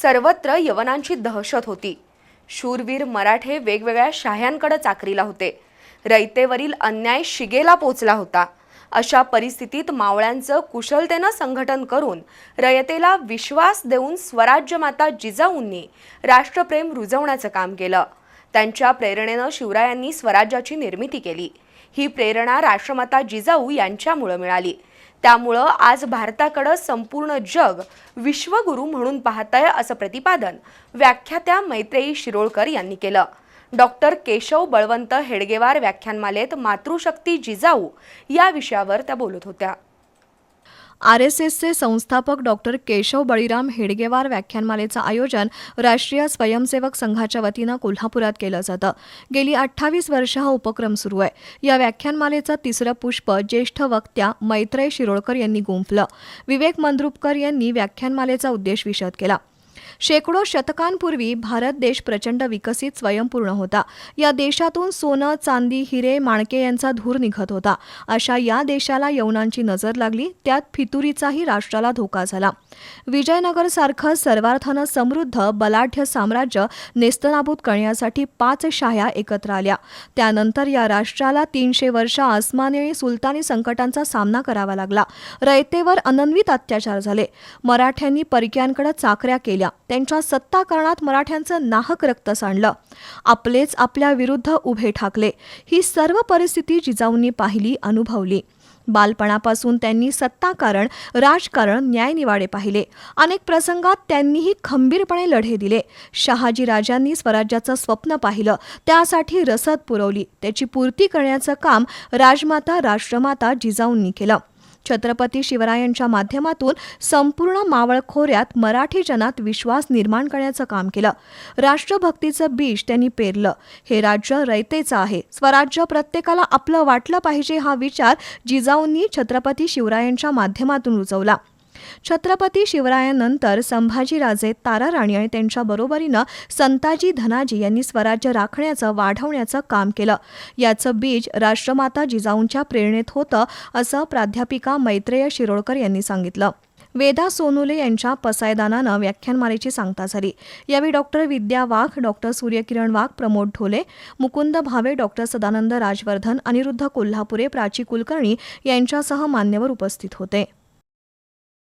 सर्वत्र यवनांची दहशत होती. शूरवीर मराठे वेगवेगळ्या शाह्यांकडे चाकरीला होते. रयतेवरील अन्याय शिगेला पोचला होता. अशा परिस्थितीत मावळ्यांचं कुशलतेनं संघटन करून रयतेला विश्वास देऊन स्वराज्य माता जिजाऊंनी राष्ट्रप्रेम रुजवण्याचं काम केलं. त्यांच्या प्रेरणेनं शिवरायांनी स्वराज्याची निर्मिती केली. ही प्रेरणा राष्ट्रमाता जिजाऊ यांच्यामुळं मिळाली. त्यामुळं आज भारताकडं संपूर्ण जग विश्वगुरू म्हणून पाहत आहे असं प्रतिपादन व्याख्यात्या मैत्रेयी शिरोळकर यांनी केलं. डॉक्टर केशव बळवंत हेडगेवार व्याख्यानमालेत मातृशक्ती जिजाऊ या विषयावर त्या बोलत होत्या. आर एस एसचे संस्थापक डॉक्टर केशव बळीराम हेडगेवार व्याख्यानमालेचं आयोजन राष्ट्रीय स्वयंसेवक संघाच्या वतीनं कोल्हापुरात केलं जातं. गेली अठ्ठावीस वर्ष हा उपक्रम सुरू आहे. या व्याख्यानमालेचं तिसरं पुष्प ज्येष्ठ वक्त्या मैत्रेय शिरोळकर यांनी गुंफलं. विवेक मंद्रुपकर यांनी व्याख्यानमालेचा उद्देश विशद केला. शेकडो शतकांपूर्वी भारत देश प्रचंड विकसित स्वयंपूर्ण होता. या देशातून सोनं चांदी हिरे माणके यांचा धूर निघत होता. अशा या देशाला यवनांची नजर लागली त्यात फितुरीचाही राष्ट्राला धोका झाला. विजयनगरसारखं सर्वार्थानं समृद्ध बलाढ्य साम्राज्य नेस्तनाबूत करण्यासाठी पाच शाह्या एकत्र आल्या. त्यानंतर या राष्ट्राला तीनशे वर्ष आसमानी आणि सुलतानी संकटांचा सामना करावा लागला. रयतेवर अनन्वित अत्याचार झाले. मराठ्यांनी परक्यांकडे चाकऱ्या केल्या. त्यांच्या सत्ताकारणात मराठ्यांचं नाहक रक्त सांडलं. आपलेच आपल्या विरुद्ध उभे ठाकले. ही सर्व परिस्थिती जिजाऊंनी पाहिली अनुभवली. बालपणापासून त्यांनी सत्ताकारण राजकारण न्यायनिवाडे पाहिले. अनेक प्रसंगात त्यांनीही खंबीरपणे लढे दिले. शहाजी राजांनी स्वराज्याचं स्वप्न पाहिलं. त्यासाठी रसद पुरवली. त्याची पूर्ती करण्याचं काम राजमाता राष्ट्रमाता जिजाऊंनी केलं. छत्रपती शिवरायांच्या माध्यमातून संपूर्ण मावळ खोऱ्यात मराठी जनात विश्वास निर्माण करण्याचं काम केलं. राष्ट्रभक्तीचं बीज त्यांनी पेरलं. हे राज्य रयतेचं आहे. स्वराज्य प्रत्येकाला आपलं वाटलं पाहिजे हा विचार जिजाऊंनी छत्रपती शिवरायांच्या माध्यमातून रुजवला. छत्रपती शिवरायांनंतर संभाजीराजे ताराराणी आणि त्यांच्या बरोबरीनं संताजी धनाजी यांनी स्वराज्य राखण्याचं वाढवण्याचं काम केलं. याचं बीज राष्ट्रमाता जिजाऊंच्या प्रेरणेत होतं असं प्राध्यापिका मैत्रेय शिरोळकर यांनी सांगितलं. वेदा सोनुले यांच्या पसायदानानं व्याख्यानमालेची सांगता झाली. यावेळी doctor Vidya Wagh doctor Suryakiran Wagh Pramod Dhole Mukund Bhave doctor Sadanand Rajvardhan Aniruddha Kolhapure Prachi Kulkarni यांच्यासह मान्यवर उपस्थित होते.